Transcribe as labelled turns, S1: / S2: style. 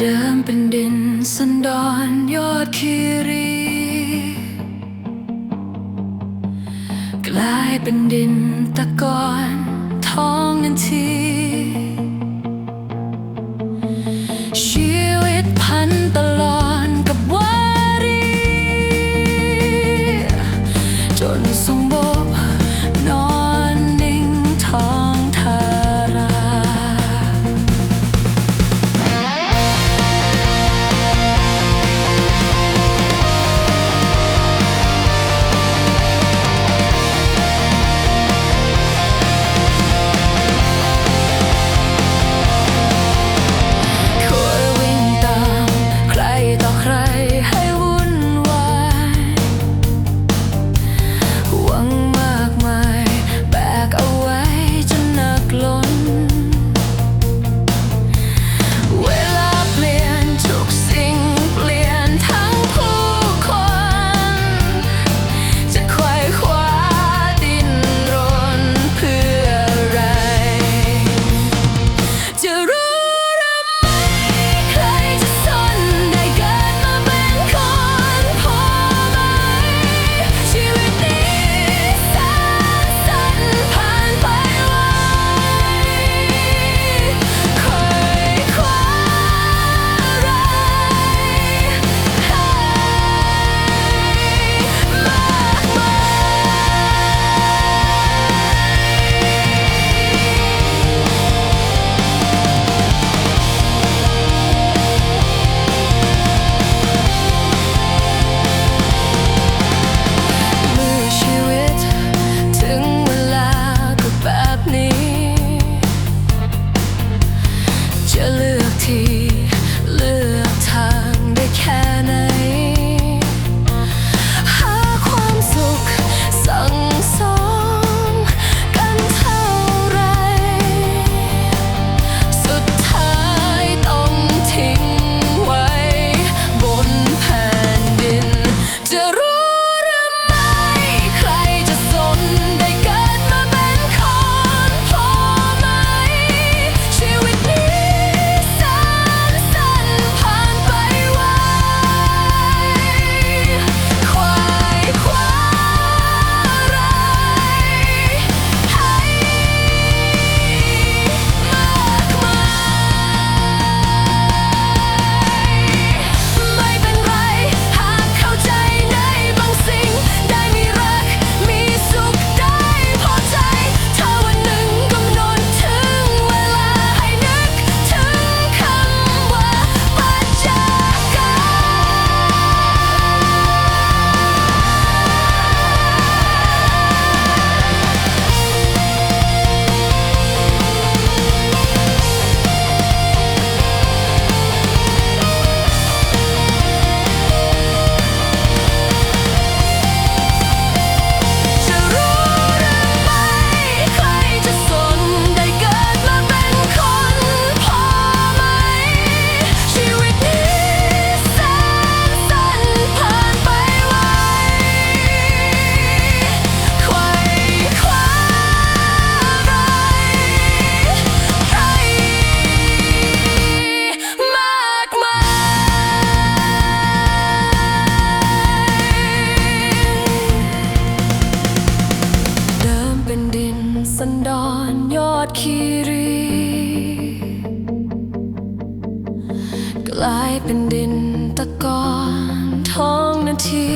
S1: เดิมเป็นดินสันดอนยอดคีรี กลายเป็นดินตะกอนท้องนันที กลายเป็นดินตะกอนท้องนาที